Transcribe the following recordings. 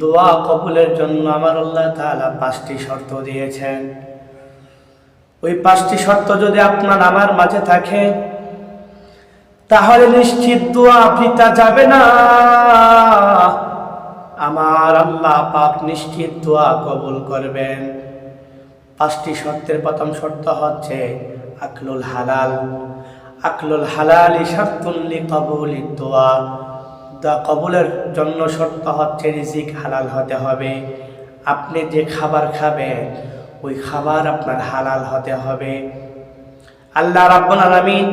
দোয়া কবুলের জন্য আমার আল্লাহ তাআলা পাঁচটি শর্ত দিয়েছেন। ওই পাঁচটি শর্ত যদি আপনার আমার মাঝে থাকে, তাহলে নিশ্চিত দোয়া বৃথা যাবে না। আমার আল্লাহ পাক নিশ্চিত দোয়া কবুল করবেন। পাঁচটি শর্তের প্রথম শর্ত হচ্ছে আকলুল হালাল। আকলুল হালাল ইশার্তুল্লি কবুলি দোয়া। দোয়া কবুলের জন্য শর্ত হচ্ছে রিজিক হালাল হতে হবে। আপনি যে খাবার খাবেন, ওই খাবার আপনার হালাল হতে হবে। আল্লাহ রাব্বুল আলামিন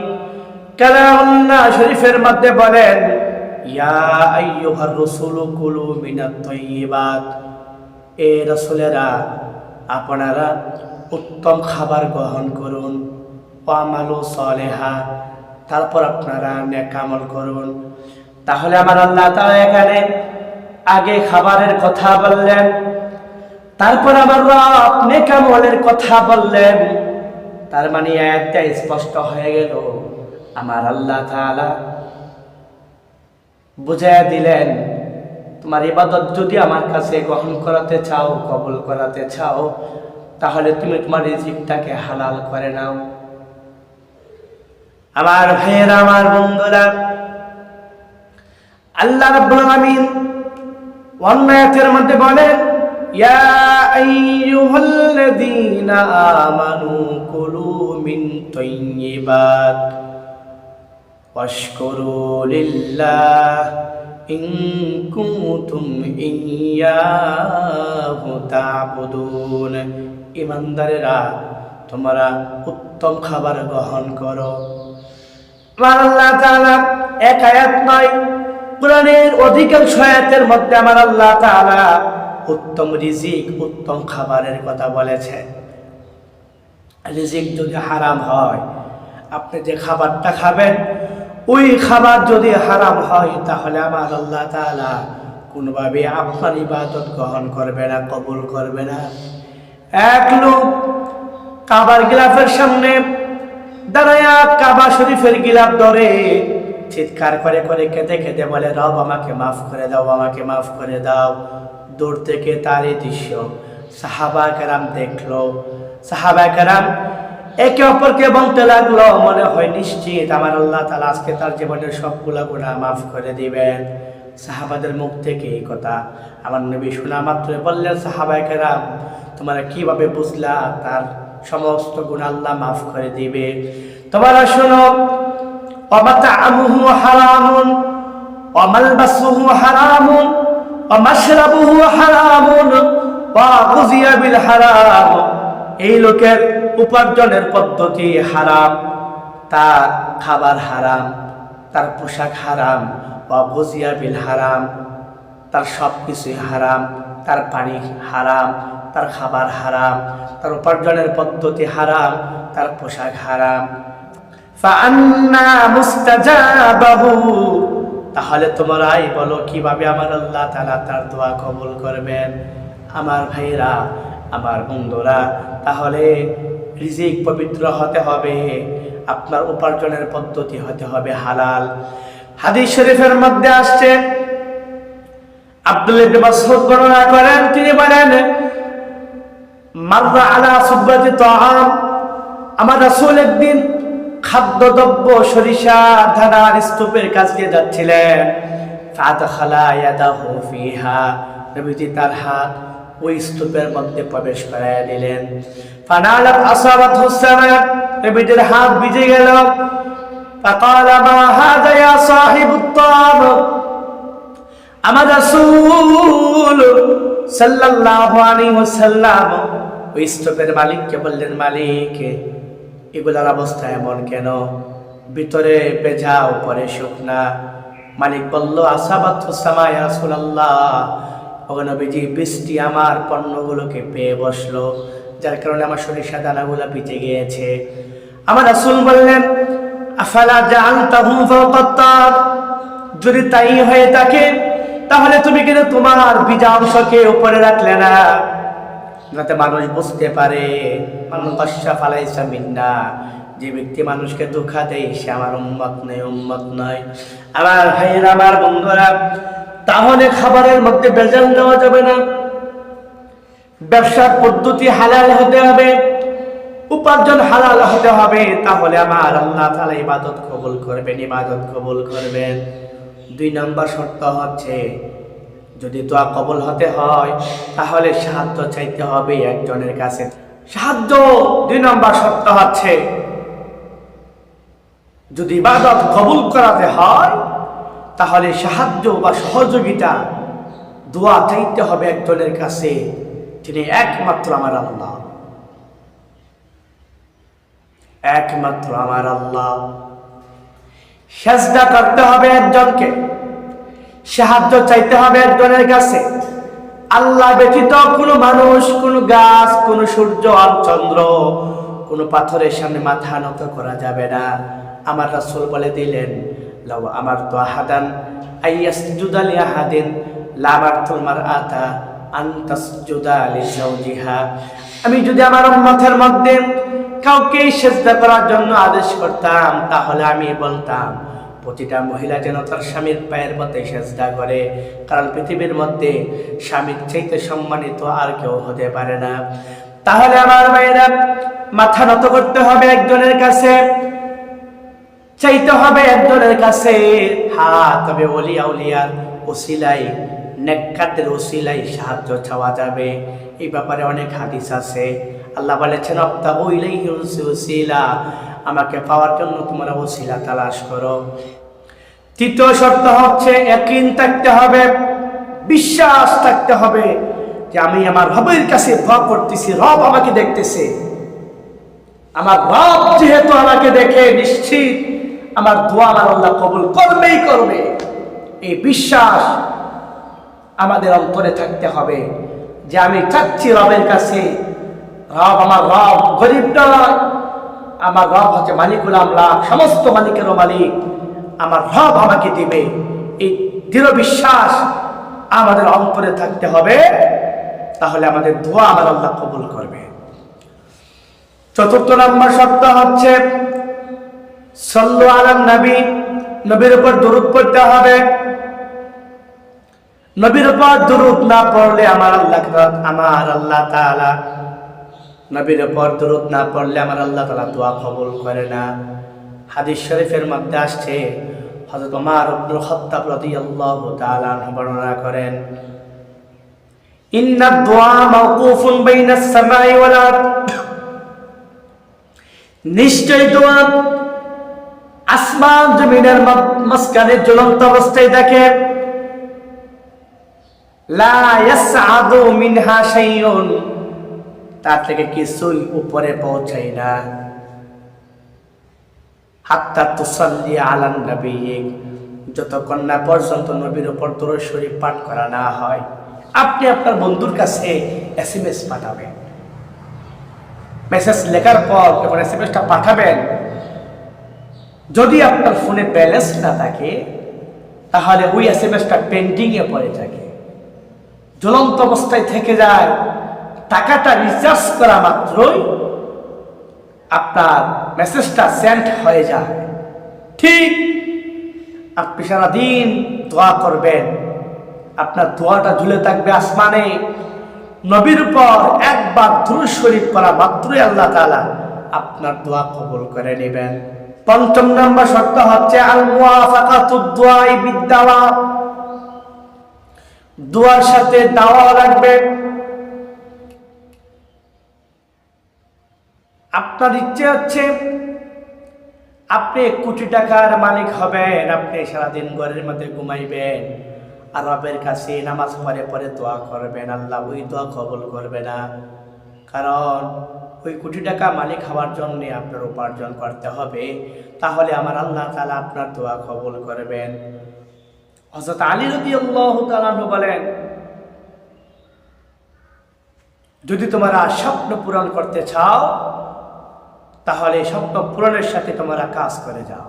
কালামুল্লাহ শরীফের মধ্যে বলেন, ইয়া আইয়ুহার রাসূলু কুলু মিনাত তাইয়্যিবাত এ রাসূলেরা, আপনারা উত্তম খাবার গ্রহণ করুন ওয়ামালু সলেহা, তারপর আপনারা নেকামল করুন। তাহলে আমার আল্লাহ তাআলা এখানে আগে খাবারের কথা বললেন, তারপর আবার রব নেকামলের কথা বললেন। তার মানে একটা স্পষ্ট হয়ে গেল। আমার আল্লাহ তাআলা বুঝাইয়া দিলেন, তোমার ইবাদত যদি আমার কাছে গ্রহণ করাতে চাও, কবল করাতে চাও, তাহলে তুমি তোমার রিজিকটাকে হালাল করে নাও। আমার ভাইয়েরা, আমার বন্ধুরা আল্লাহ রাব্বুল আলামিন অন্য আয়াতের মধ্যে বলেন, ইয়া আইয়ুহাল্লাযীনা আমানু কুলু মিন তাইয়্যিবাত ওয়াশকুরু লিল্লাহ ইন কুনতুম ইয়্যাহু তা'বুদুন। ইমানদারেরা, তোমরা উত্তম খাবার গ্রহণ করো। আল্লাহ তাআলা এক আয়াত নয় কোরআনের অধিকাংশ আয়াতের মধ্যে আমার আল্লাহ তাআলা উত্তম রিজিক, উত্তম খাবারের কথা বলেছেন। রিজিক যদি হারাম হয়, আপনি যে খাবারটা খাবেন, ওই খাবার যদি হারাম হয়, তাহলে আমার আল্লাহ তাআলা কোনোভাবে আপনার ইবাদত গ্রহণ করবে না, কবুল করবে না। এক লোক কাবার গিলাফের সামনে দাঁড়ায়া কাবা শরীফের গিলাফ ধরে চিৎকার করে করে কেঁদে কেঁদে বলে, রব, আমাকে মাফ করে দাও, আমাকে মাফ করে দাও। দূর থেকে তার এই দৃশ্য সাহাবা কারাম দেখল। সাহাবা কেরাম একে অপরকে বলতে লাগল মনে হয় নিশ্চিত, আমার আল্লাহ তালা আজকে তার জীবনের সবগুলা গুণা মাফ করে দিবেন। সাহাবাদের মুখ থেকে এই কথা আমার নবী শোনা মাত্র বললেন সাহাবাই কেরাম, তোমরা কীভাবে বুঝলা তার সমস্ত গুণ আল্লাহ মাফ করে দিবে? তোমরা শোনো ومطعمه حرام وملبسه حرام ومشربه حرام وغذي بالحرام এই লোকের উপার্জনের পদ্ধতি হারাম তার খাবার হারাম তার পোশাক হারাম অবুজিয়া বিল হারাম তার সব কিছুই হারাম তার পানি হারাম তার খাবার হারাম তার উপার্জনের পদ্ধতি হারাম তার পোশাক হারাম ফান্না মুস্তাজাবাহু তাহলে তোমরাই বলো, কীভাবে আমার আল্লাহ তালা তার দোয়া কবুল করবেন? আমার ভাইরা, আমার বন্ধুরা, তাহলে রিজিক পবিত্র হতে হবে, আপনার উপার্জনের পদ্ধতি হতে হবে হালাল। হাদিস শরীফের মধ্যে আসছে, আব্দুল মাসউদ বর্ণনা করেন, তিনি বলেন, মাররা আলা সুব্বাতি তাআম। আমার রাসূল একদিন খাদ্যদ্রব্য সরিষা ধানার স্তূপের কাছ দিয়ে যাচ্ছিলেন ফাদখালা ইয়াদাহু ফিহা নবীজি তার হাত ওই স্তূপের মধ্যে প্রবেশ করাইয়া দিলেন ফানালাত আসাবাত হুসানা নবীজির হাত ভিজে গেল فقال ما هذا يا صاحب الطعام আমার রাসূল সাল্লাল্লাহু আলাইহি ওয়াসাল্লাম ওই স্তূপের মালিককে বললেন মালিক এগুলার অবস্থা এমন কেন? ভিতরে বেজা উপরে শুকনা। মালিক বলল, আসাবাত সামায় রাসূলুল্লাহ। নবীজি, বৃষ্টি আমার পণ্যগুলোকে পেয়ে বসল, যার কারণে আমার সরিষা দানাগুলো ভিজে গিয়েছে। আমার রাসূল বললেন যদি তাই হয়ে থাকে, তাহলে তুমি কিন্তু তোমার বীজা অংশকে উপরে রাখলে না? যাতে মানুষ বুঝতে পারে মিন্না যে ব্যক্তি মানুষকে দুঃখা দেয়, সে আমার উম্মত নয় উম্মত নয়। আমার ভাইয়ের, আমার বন্ধুরা, তাহলে খাবারের মধ্যে বেজাল দেওয়া যাবে না। ব্যবসার পদ্ধতি হালাল হতে হবে, উপার্জন হালাল হতে হবে, তাহলে আমার আল্লাহ তালা ইবাদত কবুল করবেন, ইবাদত কবুল করবেন। দুই নম্বর শর্ত হচ্ছে যদি দোয়া কবুল হতে হয়, তাহলে সাহায্য চাইতে হবে একজনের কাছে। সাহায্য দুই নম্বর শর্ত হচ্ছে, যদি ইবাদত কবুল করাতে হয়, তাহলে সাহায্য বা সহযোগিতা, দোয়া চাইতে হবে একজনের কাছে তিনি একমাত্র আমার আল্লাহ। একমাত্র আমার আল্লাহ। সেজদা করতে হবে একজনকে। সাহায্য চাইতে হবে একজনের কাছে। আল্লাহ ব্যতীত কোনো মানুষ, কোনো গাছ, কোনো সূর্য আর চন্দ্র, কোনো পাথরের সামনে মাথা নত করা যাবে না। আমার রাসূল বলে দিলেন, লাউ আমার তো আহাদান আইয়াসজুদা লি আহাদিন লামারতুল মারআতা আন তাসজুদা লি যাওজিহা আমি যদি আমার উম্মতের মধ্যে কাউকে সেজদা করার জন্য আদেশ করতাম, তাহলে আমি বলতাম প্রতিটা মহিলা যেন তার স্বামীর পায়ের মধ্যে সেজদা করে। কারণ পৃথিবীর মধ্যে স্বামীর চাইতে সম্মানিত আর কেউ হতে পারে না। তাহলে আমার মায়েরা মাথা নত করতে হবে একজনের কাছে। চাইতে হবে একজনের কাছে। হ্যাঁ তবে অলিয়া উলিয়ার ওসিলাই নেকাতের ওসিলাই সাহায্য চাওয়া যাবে। এই ব্যাপারে অনেক হাদিস আছে। আল্লাহ বলেছেন অপ্তাবু ইলাইহি ওসিলা আমাকে পাওয়ার জন্য তোমরা ওসিলা তালাশ করো। তৃতীয় শর্ত হচ্ছে একদিন থাকতে হবে, বিশ্বাস থাকতে হবে যে আমি আমার রবের কাছে দোয়া করতেছি, রব আমাকে দেখতেছে। আমার রব যেহেতু আমাকে দেখে, নিশ্চিত আমার দোয়া আমার আল্লাহ কবুল করবেই করবে। এই বিশ্বাস আমাদের অন্তরে থাকতে হবে যে আমি চাচ্ছি রবের কাছে। রব আমার রব, গরিব নয় আমার রব হচ্ছে মালিকুল আমলাক, সমস্ত মালিকেরও মালিক। আমার রব আমাকে দিবে। এই দৃঢ় বিশ্বাস আমাদের অন্তরে থাকতে হবে। তাহলে আমাদের দোয়া আমার আল্লাহ কবুল করবে। চতুর্থ নম্বর শর্ত হচ্ছে, সল্লু আলাম নবী, নবীর উপর দরুদ পড়তে হবে। নবীর উপর দরুদ না পড়লে আমার আল্লাহ আমার আল্লাহ তাআলা নবীর উপর দরুদ না পড়লে আমার আল্লাহ তাআলা দোয়া কবুল করে না। হাদিস শরীফের মধ্যে আসছে, হযরত ওমর ইবনে খাত্তাব রাদিয়াল্লাহু তাআলা আনহু বর্ণনা করেন ইন্না দুআ মাওকুফুন বাইনাস সামাই ওয়াল আরদ। নিশ্চয় দোয়া আসমান জমিনের মাঝখানে জ্বলন্ত অবস্থায় দেখে। লা ইয়াসআদু মিনহা শাইউন। তার থেকে কিছুই উপরে পৌঁছায় না। হাত্তা তুসাল্লি আলান নবী যতক্ষণ না পর্যন্ত নবীর উপর দরুদ শরীফ পাঠ করা না হয়, আপনি আপনার বন্ধুর কাছে এস এম এস পাঠাবেন। মেসেজ লেখার পর যখন এসএমএসটা পাঠাবেন, যদি আপনার ফোনে ব্যালেন্স না থাকে, তাহলে ওই এসএমএসটা পেন্ডিংয়ে পড়ে থাকে। জ্বলন্ত অবস্থায় থেকে যায়। টাকাটা রিচার্জ করা মাত্রই আপনার মেসেজটা সেন্ড হয়ে যায়। ঠিক আপনি সারাদিন দোয়া করবেন। আপনার দোয়াটা ঝুলে থাকবে আসমানে। নবীর উপর একবার ধুরু শরীফ করা মাত্রই আল্লাহ তালা আপনার দোয়া কবুল করে নেবেন। পঞ্চম নম্বর শর্ত হচ্ছে দোয়ার সাথে দাওয়া লাগবে। আপনার ইচ্ছে হচ্ছে আপনি কোটি টাকার মালিক হবেন, আপনি সারাদিন ঘরের মধ্যে ঘুমাইবেন আর রবের কাছে নামাজ পরে পরে দোয়া করবেন, আল্লাহ ওই দোয়া কবল করবে না। কারণ ওই কোটি টাকা মালিক হওয়ার জন্যে আপনার উপার্জন করতে হবে। তাহলে আমার আল্লাহ তালা আপনার দোয়া কবল করবেন। হজরত আলী রবি আল্লাহ তালু বলেন, যদি তোমরা স্বপ্ন পূরণ করতে চাও তাহলে স্বপ্ন পূরণের সাথে তোমরা কাজ করে যাও।